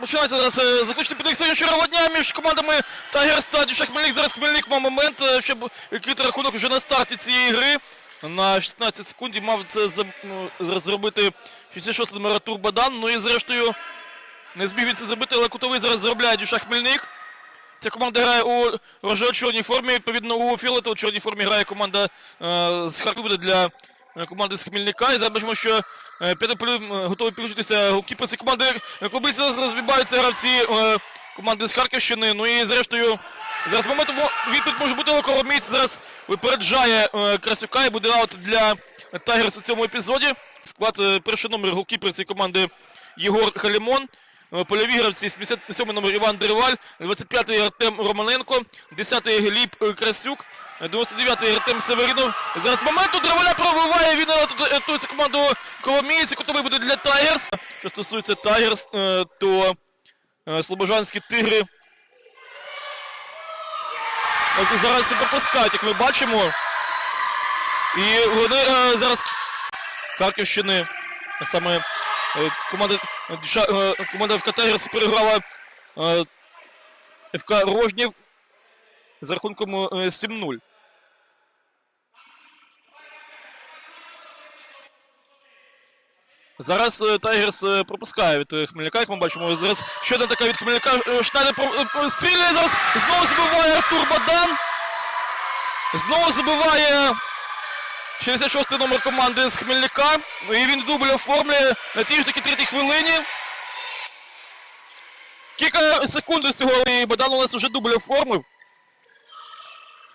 Починається зараз е, заключний підрив сьогоднішнього дня між командами Тайгерс та Дюша Хмельник. Зараз Хмельник мав момент, е, щоб відкрити рахунок вже на старті цієї гри. На 16 секунд мав це ну, зробити 66 номер Артур Бадан. Ну і зрештою не зміг він це зробити, але кутовий зараз заробляє Дюша Хмельник. Ця команда грає у рожево-чорній формі. Відповідно, у фіолетово-чорній формі грає команда е, з Харкова для команди з Хмельника. І зараз бачимо, що е, П'ятополів е, готовий підключитися голкіпер команди. Е, Клубиці зараз розбиваються гравці е, команди з Харківщини. Ну і зрештою, зараз моментом відповідь може бути Коломієць. Зараз випереджає е, Красюка і буде аут для Тайгерс у цьому епізоді. Склад е, перший номер голкіпер цієї команди Єгор Халімон. Е, Польові гравці 77 номер Іван Дриваль, 25-й Артем Романенко, 10-й Гліб е, Красюк, е, 99-й Артем Северинов. Зараз момент у Дриваля пробиває, він е, команду Коломієць, котовий буде для Тайгерс. Що стосується Тайгерс, е, то е, Слобожанські тигри от зараз пропускають, як ми бачимо. І вони е, зараз Харківщини, саме е, команда, е, е, команда ФК Тайгерс переграла е, ФК Рожнів з рахунком е, 7-0. Зараз е, Тайгерс е, пропускає від е, Хмельника, як ми бачимо. Зараз ще одна така від Хмельника. Шнайдер стріляє зараз. Знову забиває Артур Бадан. Знову забиває 66-й номер команди з Хмельника. Ну, І він дубль оформлює на тій ж таки третій хвилині. Кілька секунд всього і Богдан у нас вже дубль оформив.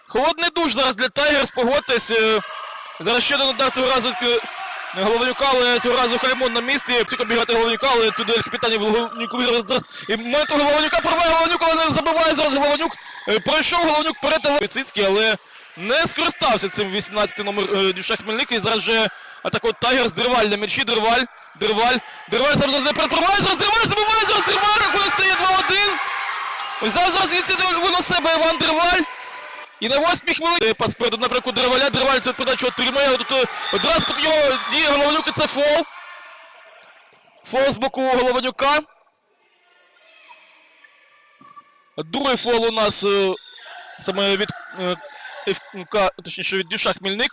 Холодний душ зараз для Тайгерс, погодьтесь. Зараз ще один удар цього разу Головнюка, але цього разу Халімон на місці. Всі обіграти Головнюка, але цю дуель капітанів Головнюку зараз. І момент у Головнюка порває Головнюк, але не забиває зараз Головнюк. Е, Пройшов Головнюк перед Віцицький, але не скористався цим 18 номер е, Дюша Хмельник. І зараз же атакує Тайгерс, Дриваль на м'ячі, Дриваль, Дриваль, Дриваль зараз не переприває, зараз Дриваль забиває, зараз Дриваль, рахунок стає 2-1. Ось Зараз зараз ініціативу на себе Іван Дриваль. І на восьмій хвилині пас перед напрямку Дриваля. Дриваль цю передачу отримає. але Тут е, одразу під його діє Голованюк, це фол. Фол з боку Голованюка. Другий фол у нас е, саме від е, ФК, точніше від Дюша Хмельник.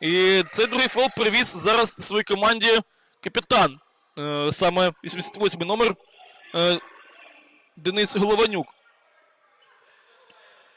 І цей другий фол привіз зараз своїй команді капітан. Саме 88 номер Денис Голованюк.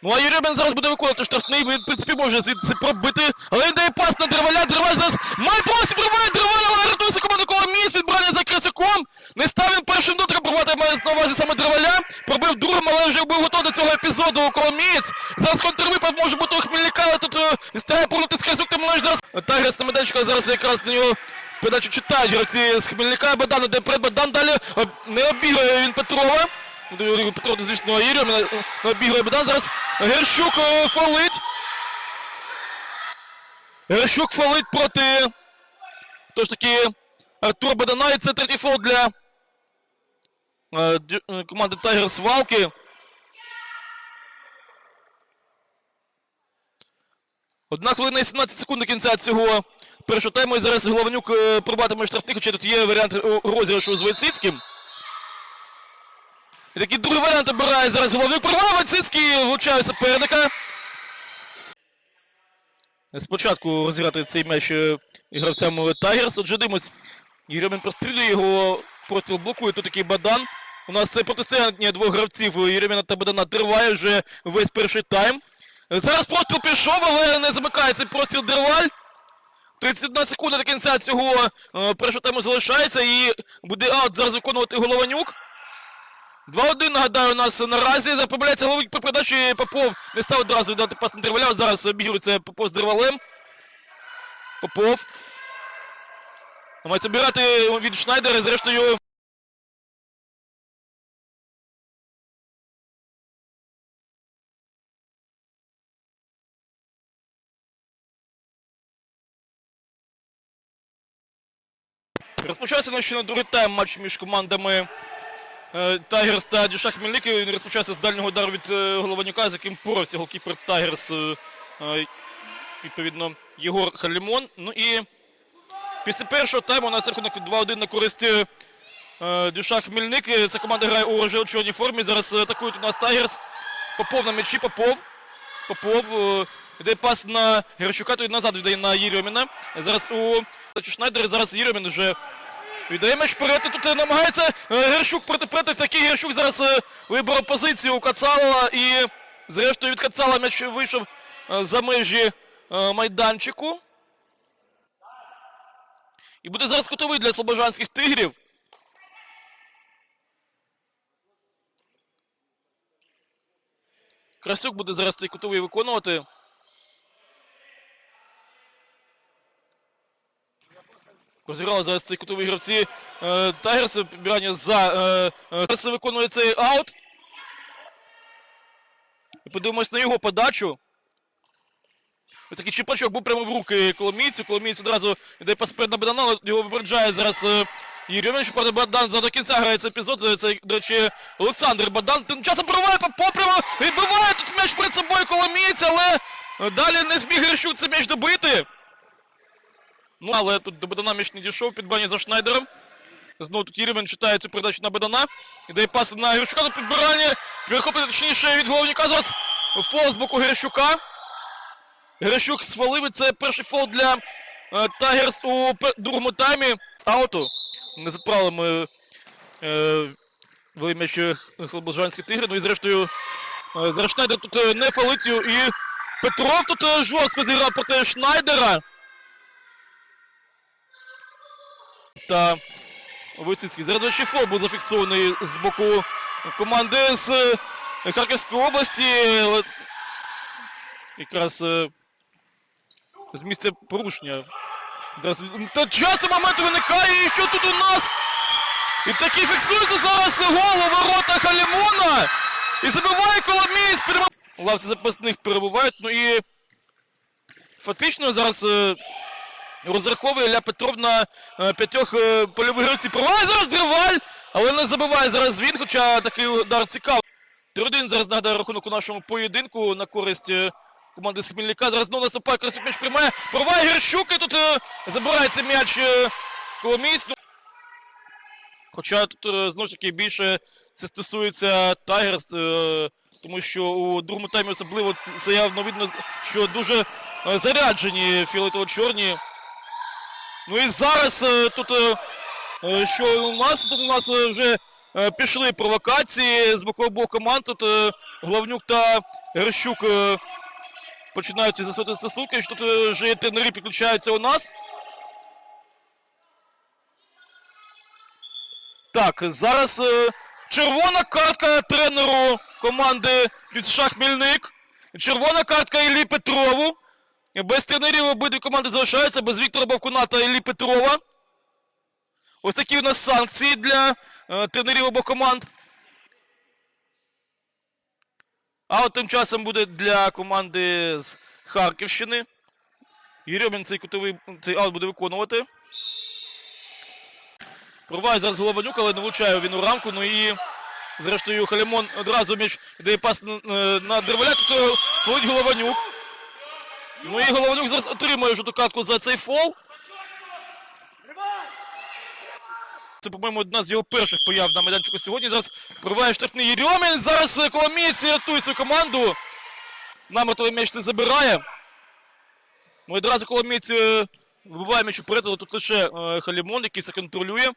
Ну а Юрій зараз буде виконувати штрафний, він, в принципі, може звідси пробити. Але він дає пас на Дриваля, Дриваль зараз має просто пробиває Дриваля, але рятується команду коло місць, він брання за Красюком. Не став він першим дотиком пробувати, має на увазі саме Дриваля. Пробив другим, але вже був готовий до цього епізоду у Коломієць. Зараз контрвипад може бути у Хмельника, але тут е, стає повернути з Красюк, ти можеш зараз. Тагрес на медальчика зараз якраз на нього передачу читають гравці з Хмельника. Бадан, де перед Бадан далі е, не обіграє він Петрова. Ну, Петро, звісно, Ігор, мене обіграє Богдан. Зараз Герщук е, фолить. Герщук фолить проти. Тож таки Артур Богдана. І це третій фол для е, е, команди Тайгерс Валки. Одна хвилина і 17 секунд до кінця цього першого тайму. І зараз Голованюк е, пробатиме штрафник, хоча тут є варіант е, розіграшу з Войціцьким. І такий другий варіант обирає зараз головник. Прорвав Вацицький, влучає суперника. Спочатку розіграти цей м'яч е, гравцям Тайгерс. Отже, дивимось. Єрьомін прострілює його, простріл блокує. Тут такий Бадан. У нас це протистояння двох гравців Єрьоміна та Бадана триває вже весь перший тайм. Зараз простріл пішов, але не замикає цей простріл Дерваль. 31 секунда до кінця цього е, першого тайму залишається і буде аут зараз виконувати Голованюк. 2-1, нагадаю, у нас наразі запомиляється головник по передачі Попов не став одразу віддати пас на Дерваля. Зараз обігрується Попов з Дервалем. Попов. Намагається обіграти від Шнайдера, зрештою. Розпочався на ще на другий тайм матч між командами Тайгерс та Дюша Хмельник. Він розпочався з дальнього удару від е, Голованюка, з яким порався голкіпер Тайгерс. е, е, Відповідно, Єгор Халімон. Ну і після першого тайму у нас рахунок 2-1 на користь е, е, Дюша Хмельник. Е, Ця команда грає у рожево чорній формі. Зараз е, атакують у нас Тайгерс. Попов на м'ячі, Попов. Попов. е, Йде пас на Герщука, той назад віддає на Єрьоміна. Зараз у Шнайдер, зараз Єрьомін вже віддає м'яч вперед. Тут е, намагається е, Герщук проти проти. Такий Герщук зараз е, вибрав позицію у Кацала і зрештою від Кацала м'яч вийшов за межі майданчику. І буде зараз кутовий для слобожанських тигрів. Красюк буде зараз цей кутовий виконувати. Розіграли зараз цей кутовий гравці. Е, Тайгерс підбирання за. Е, е, виконує цей аут. І подивимось на його подачу. Такий чіпачок був прямо в руки Коломійцю. Коломієць одразу йде перед на Богдана, але його випереджає зараз Єрьомін. Щоправда, Богдан за до кінця грає цей епізод. Це, до речі, Олександр Богдан тим часом прориває попрямо, відбиває тут м'яч перед собою Коломієць, але далі не зміг Герщук цей м'яч добити. Ну, але тут до Богдана м'яч не дійшов, підбання за Шнайдером. Знову тут Єрьомін читає цю передачу на Богдана. Іде пас на Герщука, тут підбирання. Перехоплення точніше від головника. Зараз фол з боку Герщука. Грищук свалив і це перший фол для е, Тайгерс у другому таймі з ауту. Не заправили ми е, м'яч е, слобожанські тигри. Ну і зрештою е, зараз Шнайдер тут не фалить і Петров тут жорстко зіграв проти Шнайдера. Та Войціцький. Речі, фол був зафіксований з боку команди з е, Харківської області. Якраз е, з місця порушення. Зараз та часу момент виникає, і що тут у нас? І таки фіксується зараз гол у воротах Алімона. І забиває Коломієць. Підемо- лавці запасних перебувають. Ну і фактично зараз е, розраховує Ля Петров на е, п'ятьох е, польових гравців. Проває зараз Древаль, але не забиває зараз він, хоча такий удар цікавий. 3-1 зараз нагадаю рахунок у нашому поєдинку на користь е, команди з Хмельника. Зараз знову наступає, Красюк м'яч приймає. Порває Герщук і тут забирає цей м'яч Коломієць. Ну, Хоча тут знову ж таки більше це стосується Тайгерс, тому що у другому таймі особливо це явно видно, що дуже заряджені фіолетово-чорні. Ну і зараз е, тут е, Е, Що у нас тут у нас вже пішли провокації з боку обох команд. Тут Главнюк та Герщук е, починаються засоти стосунки. Тут вже тренери підключаються у нас. Так, зараз червона картка тренеру команди США Хмельник. Червона картка Іллі Петрову. Без тренерів обидві команди залишаються, без Віктора Бавкуна та Іллі Петрова. Ось такі у нас санкції для е, тренерів обох команд. А от тим часом буде для команди з Харківщини. Єрьомін цей кутовий цей аут буде виконувати. Проває зараз Голованюк, але не влучає він у рамку. Ну і зрештою Халімон одразу м'яч дає пас на, на- на Древоля. Тут е, Голованюк. Ну і Голованюк зараз отримує жовту картку за цей фол. Це, по-моєму, одна з його перших появ на майданчику сьогодні. Зараз пробиває штрафний Єрьомін. Зараз е, Коломієць рятує свою команду. Наметовий м'яч це забирає. Ну і одразу Коломієць е, вибиває м'яч уперед, але тут лише е, Халімон, який все контролює.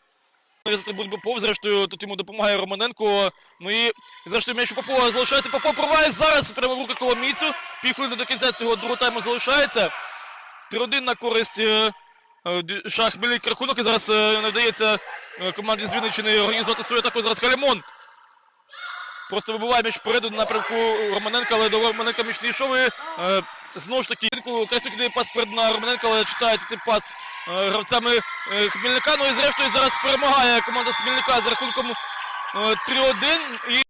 Буде Попов, зрештою, тут йому допомагає Романенко. Ну і зрештою м'яч у Попова залишається. Попов пробиває зараз прямо в руки Коломійцю. Півхвилини до кінця цього другого тайму залишається. 3-1 на користь е, е, Шах Хмельник рахунок. І зараз е, не вдається команді з Вінниччини організувати свою атаку. Зараз Халімон. Просто вибиває м'яч впереду на напрямку Романенка, але до Романенка м'яч не йшов. І, знову ж таки, Красюк дає пас перед на Романенка, але читається цей пас е, гравцями е, Хмельника. Ну і зрештою зараз перемагає команда з Хмельника з рахунком е, 3-1. І